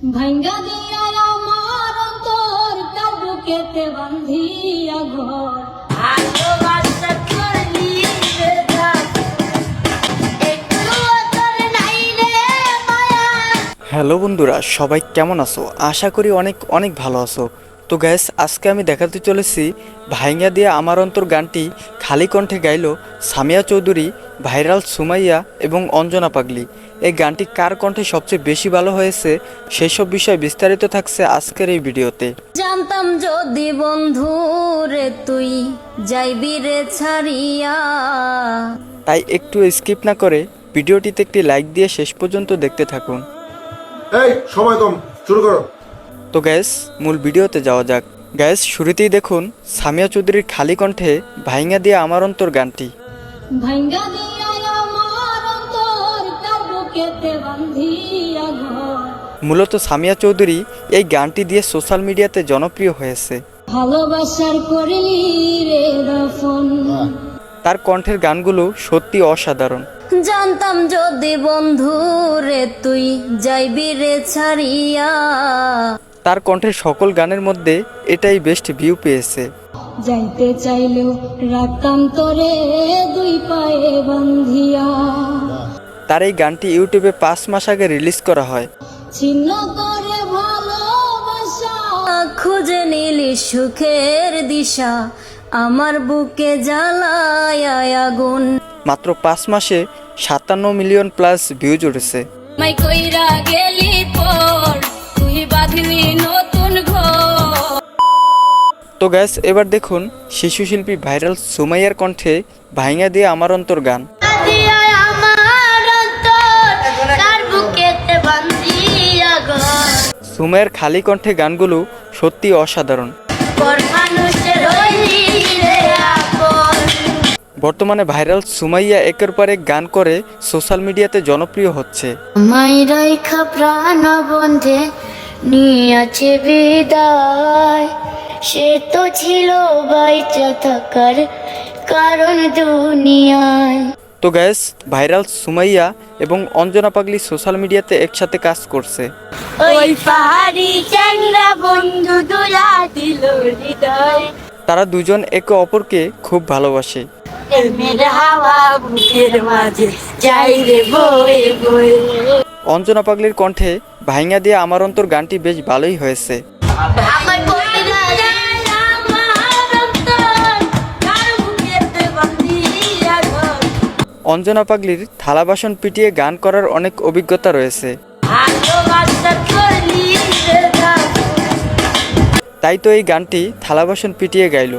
ভাঙ্গা দিয়া আমার অন্তর তার বুকেতে বান্ধিয়া ঘর ভালোবাসা করলি রে তোর হ্যালো বন্ধুরা সবাই কেমন আছো? আশা করি অনেক অনেক ভালো আছো। তো গ্যাস আজকে আমি দেখাতে চলেছি ভাইঙ্গা দিয়ে আমার অন্তর গানটি খালি কণ্ঠে গাইল সামিয়া চৌধুরী ভাইরাল সুমাইয়া এবং অঞ্জনা পাগলি। এই গানটি কার কণ্ঠে সবচেয়ে বেশি ভালো হয়েছে সেই সব বিষয় বিস্তারিত থাকছে আজকের এই ভিডিওতে। জানতাম যদি বন্ধু রে তুই যাইবি রে ছাড়িয়া। তাই একটু স্কিপ না করে ভিডিওটিতে একটি লাইক দিয়ে শেষ পর্যন্ত দেখতে থাকুন। এই সময় কম শুরু করো। তো গ্যাস মূল ভিডিওতে যাওয়া যাক। গ্যাস শুরুতেই দেখুন সামিয়া চৌধুরীর খালি কণ্ঠে ভাইঙ্গা দিয়ে আমার অন্তর গানটি। মূলত সামিয়া চৌধুরী এই গানটি দিয়ে সোশ্যাল মিডিয়াতে জনপ্রিয় হয়েছে। ভালোবাসার করলি রে দফন। তার কণ্ঠের গানগুলো সত্যি অসাধারণ। জানতাম যদি বন্ধু রে তুই যাইবি রে ছাড়িয়া। তার কণ্ঠের সকল গানের মধ্যে এটাই বেস্ট ভিউ পেয়েছে। যাইতে চাইলেও রাখতাম তোরে দুই পায়ে বান্ধিয়া। তার এই গানটি ইউটিউবে পাঁচ মাস আগে রিলিজ করা হয়। ছিন্ন করে ভালোবাসা খুঁজে নিলি সুখের দিশা আমার বুকে জ্বালায় আগুন। মাত্র পাঁচ মাসে সাতান্ন মিলিয়ন প্লাস ভিউজ উঠেছে। মাই কইরা গেলি পর তুই বাঁধলি নতুন ঘর তো গ্যাস এবার দেখুন শিশু শিল্পী ভাইরাল সুমাইয়ার কণ্ঠে ভাইঙ্গা দিয়ে আমার অন্তর গান। সুমাইয়ের খালি কণ্ঠে গানগুলো সত্যি অসাধারণ। বর্তমানে ভাইরাল সুমাইয়া একের পর এক গান করে সোশ্যাল মিডিয়াতে জনপ্রিয় হচ্ছে। নিয়েছে বিদায়। সে তো ছিল বাইচা থাকার কারণ দুনিয়ায়। তো গ্যাস ভাইরাল সুমাইয়া এবং অঞ্জনা পাগলি সোশ্যাল মিডিয়াতে একসাথে কাজ করছে। ওই পাহাড়ি চ্যাংরা বন্ধু দুলা দিল হৃদয়। তারা দুজন একে অপরকে খুব ভালোবাসে। হাওয়া বুকের মাঝে যাই রে বয়ে বয়ে। অঞ্জনা পাগলির কণ্ঠে ভাইঙ্গা দিয়ে আমার অন্তর গানটি বেশ ভালোই হয়েছে। অঞ্জনা পাগলির থালা বাসন পিটিয়ে গান করার অনেক অভিজ্ঞতা রয়েছে তাই তো এই গানটি থালা বাসন পিটিয়ে গাইল।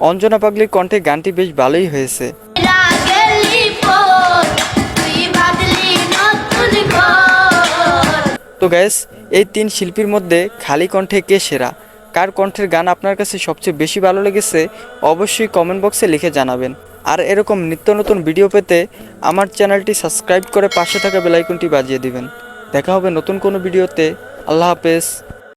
অঞ্জনা পাগলির কণ্ঠে গানটি বেশ ভালোই হয়েছে তো গ্যাস এই তিন শিল্পীর মধ্যে খালি কণ্ঠে কে সেরা? কার কণ্ঠের গান আপনার কাছে সবচেয়ে বেশি ভালো লেগেছে? অবশ্যই কমেন্ট বক্সে লিখে জানাবেন। আর এরকম নিত্য নতুন ভিডিও পেতে আমার চ্যানেলটি সাবস্ক্রাইব করে পাশে থাকা বেলাইকনটি বাজিয়ে দিবেন। দেখা হবে নতুন কোনো ভিডিওতে আল্লাহ হাফেজ।